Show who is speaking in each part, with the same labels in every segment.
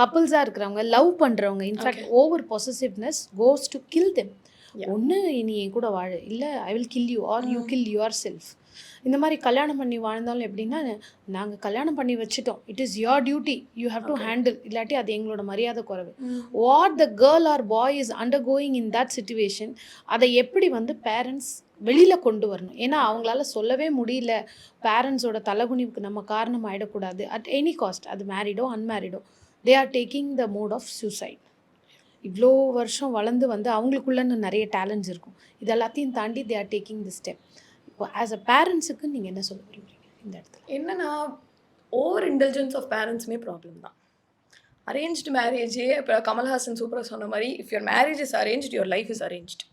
Speaker 1: கப்புள்ஸாக இருக்கிறவங்க லவ் பண்ணுறவங்க in fact over possessiveness goes to kill them. ஒன்று நீ என் கூட வாழ இல்லை I will kill you are you kill yourself இந்த மாதிரி கல்யாணம் பண்ணி வாழ்ந்தாலும் எப்படின்னா நாங்கள் கல்யாணம் பண்ணி வச்சுட்டோம். It is your duty you have to handle இல்லாட்டி அது எங்களோட மரியாதை குறைவு. What the girl or boy is undergoing in that situation அதை எப்படி வந்து பேரண்ட்ஸ் வெளியில் கொண்டு வரணும்? ஏன்னா அவங்களால சொல்லவே முடியல. பேரண்ட்ஸோட தலகுனிவுக்கு நம்ம காரணம் ஆகிடக்கூடாது அட் எனி காஸ்ட் அது மேரிடோ அன்மேரிடோ they are taking the mode of suicide இவ்வளோ வருஷம் வளர்ந்து வந்து அவங்களுக்குள்ளன்னு நிறைய டேலண்ட்ஸ் இருக்கும். இது எல்லாத்தையும் தாண்டி they are taking the step இப்போ ஆஸ் அ பேரண்ட்ஸுக்கு நீங்கள் என்ன சொல்ல விரும்புறீங்க இந்த இடத்துல?
Speaker 2: என்னன்னா ஓவர் இன்டெலிஜென்ஸ் ஆஃப் பேரண்ட்ஸுமே ப்ராப்ளம் தான். அரேஞ்ச்டு மேரேஜே இப்போ கமல்ஹாசன் சூப்பராக சொன்ன மாதிரி if your marriage is arrange your life is arranged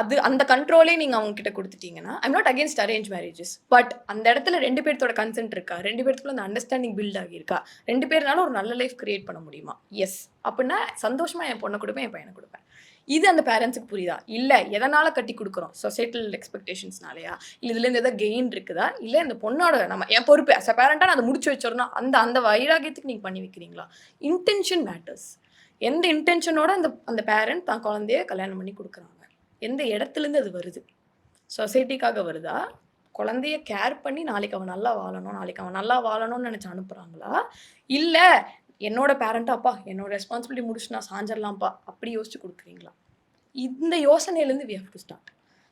Speaker 2: அது அந்த கண்ட்ரோலே நீங்கள் அவங்க கிட்ட கொடுத்துட்டீங்கன்னா I'm not against arrange marriages but அந்த இடத்துல ரெண்டு பேர்த்தோட கன்சென்ட் இருக்கா? ரெண்டு பேர்த்துக்குள்ள அந்த அண்டர்ஸ்டாண்டிங் பில்ட் ஆகியிருக்கா? ரெண்டு பேர்னால ஒரு நல்ல லைஃப் கிரியேட் பண்ண முடியுமா? எஸ் அப்படின்னா சந்தோஷமாக என் பொண்ணை கொடுப்பேன் என் பையனை கொடுப்பேன். இது அந்த பேரண்ட்ஸுக்கு புரியுதா? இல்லை எதனால் கட்டி கொடுக்குறோம்? சொசைட்டல் எக்ஸ்பெக்டேஷன்ஸ்னாலயா இல்லை இதுலேருந்து எதாவது கெயின் இருக்குதா? இல்லை இந்த பொண்ணோட நம்ம என் பொறுப்பு அஸ் அ பேரண்ட்டாக நான் அதை முடிச்சு வச்சிடணும். அந்த அந்த வைராகியத்துக்கு நீங்கள் பண்ணி வைக்கிறீங்களா? இன்டென்ஷன் மேட்டர்ஸ் எந்த இன்டென்ஷனோட அந்த அந்த பேரண்ட் தான் குழந்தைய கல்யாணம் பண்ணி கொடுக்குறாங்க? எந்த இடத்துலேருந்து அது வருது? சொசைட்டிக்காக வருதா? குழந்தைய கேர் பண்ணி நாளைக்கு அவன் நல்லா வாழணும் நாளைக்கு அவன் நல்லா வாழணும்னு நினச்சி அனுப்புகிறாங்களா இல்லை என்னோட பேரண்ட்டாப்பா என்னோடய என்னோட ரெஸ்பான்சிபிலிட்டி முடிச்சு நான் சாஞ்சிடலாம்ப்பா அப்படி யோசிச்சு கொடுக்குறீங்களா? இந்த யோசனையிலேருந்து we have to start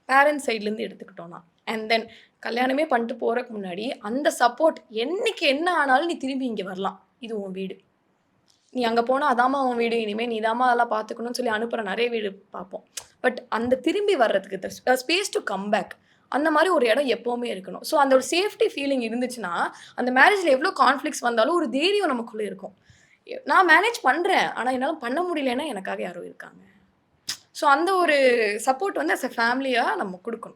Speaker 2: parents சைட்லேருந்து எடுத்துக்கிட்டோம்னா. அண்ட் தென் கல்யாணமே பண்ணிட்டு போகிறதுக்கு முன்னாடி அந்த சப்போர்ட் என்றைக்கு என்ன ஆனாலும் நீ திரும்பி இங்கே வரலாம். இது உன் வீடு. நீ அங்கே போனால் அதாம்மா உன் வீடு இனிமேல் நீ தாம்மா அதெல்லாம் பார்த்துக்கணும்னு சொல்லி அனுப்புகிற நிறைய வீடு பார்ப்போம் பட் அந்த திரும்பி வர்றதுக்கு ஸ்பேஸ் டு கம் பேக் அந்த மாதிரி ஒரு இடம் எப்போவுமே இருக்கணும். ஸோ அந்த ஒரு சேஃப்டி ஃபீலிங் இருந்துச்சுன்னா அந்த மேரேஜில் எவ்வளோ கான்ஃப்ளிக்ஸ் வந்தாலும் ஒரு தைரியம் நமக்குள்ளே இருக்கும். நான் மேனேஜ் பண்ணுறேன் ஆனால் என்னால் பண்ண முடியலன்னா எனக்காக யாரும் இருக்காங்க. ஸோ அந்த ஒரு சப்போர்ட் வந்து அஸ் அ ஃபேமிலியாக நம்ம கொடுக்கணும்.